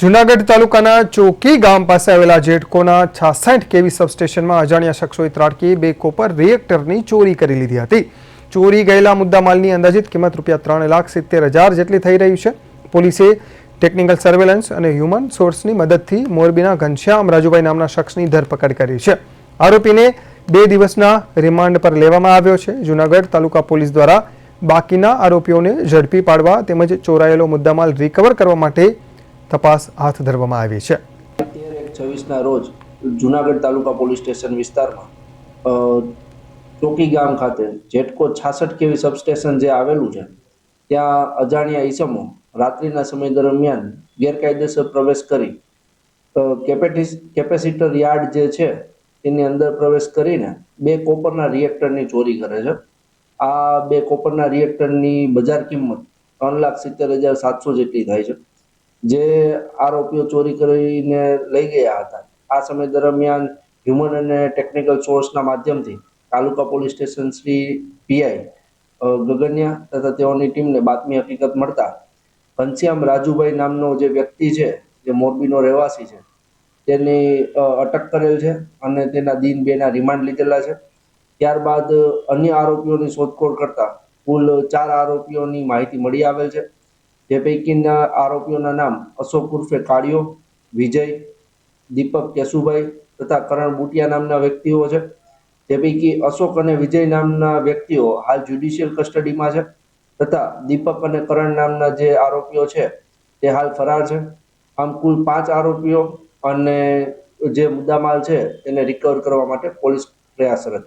જુનાગઢ તાલુકાના ચોકી ગામ પાસે આવેલા જેટકોના છાસઠ કેવી સબસ્ટેશનમાં અજાણ્યા શખ્સોએ ત્રાટકી, બે કોપર રિએક્ટરની ચોરી કરી લીધી હતી. ચોરી ગયેલા મુદ્દામાલની અંદાજિત કિંમત રૂપિયા ત્રણ લાખ સિત્તેર હજાર જેટલી થઈ રહી છે. પોલીસે ટેકનિકલ સર્વેલન્સ અને હ્યુમન સોર્સની મદદથી મોરબીના ઘનશ્યામ રાજુભાઈ નામના શખ્સની ધરપકડ કરી છે. આરોપીને બે દિવસના રિમાન્ડ પર લેવામાં આવ્યો છે. જુનાગઢ તાલુકા પોલીસ દ્વારા બાકીના આરોપીઓને ઝડપી પાડવા તેમજ ચોરાયેલો મુદ્દામાલ રિકવર કરવા માટે તપાસ હાથ ધરવામાં આવી છે. તેર એક છવ્વીસના રોજ જુનાગઢ તાલુકા પોલીસ સ્ટેશન વિસ્તારમાં ચોકી ગામ ખાતે જેટકો છાસઠ કેવી સબસ્ટેશન જે આવેલું છે, ત્યાં અજાણ્યા ઈસમો રાત્રિના સમય દરમિયાન ગેરકાયદેસર પ્રવેશ કરી કેપેટિસ, કેપેસિટર યાર્ડ જે છે, એની અંદર પ્રવેશ કરીને બે કોપરના રિએક્ટરની ચોરી કરે છે. આ બે કોપરના રિએક્ટરની બજાર કિંમત ત્રણ લાખ સિત્તેર હજાર સાતસો જેટલી થાય છે. જે આરોપીઓ ચોરી કરીને લઈ ગયા હતા. આ સમય દરમિયાન હ્યુમન અને ટેકનિકલ સોર્સના માધ્યમથી taluka police station Shri PI Gaganya તથા તેઓની ટીમને બાતમી હકીકત મળતા ઘનશ્યામ રાજુભાઈ નામનો જે વ્યક્તિ છે, જે મોરબીનો રહેવાસી છે, તેની અટક કરેલ છે અને તેના દિન બેના રિમાન્ડ લીધેલા છે. ત્યારબાદ અન્ય આરોપીઓની શોધખોળ કરતા કુલ ચાર આરોપીઓની માહિતી મળી આવેલ છે. જે પૈકીના આરોપીઓના નામ અશોક ઉર્ફે કાળિયો, વિજય, દીપક કેશુભાઈ તથા કરણ બુટિયા નામના વ્યક્તિઓ છે. જે પૈકી અશોક અને વિજય નામના વ્યક્તિઓ હાલ જ્યુડિશિયલ કસ્ટડીમાં છે તથા દીપક અને કરણ નામના જે આરોપીઓ છે તે હાલ ફરાર છે. આમ કુલ પાંચ આરોપીઓ અને જે મુદ્દામાલ છે તેને રિકવર કરવા માટે પોલીસ પ્રયાસરત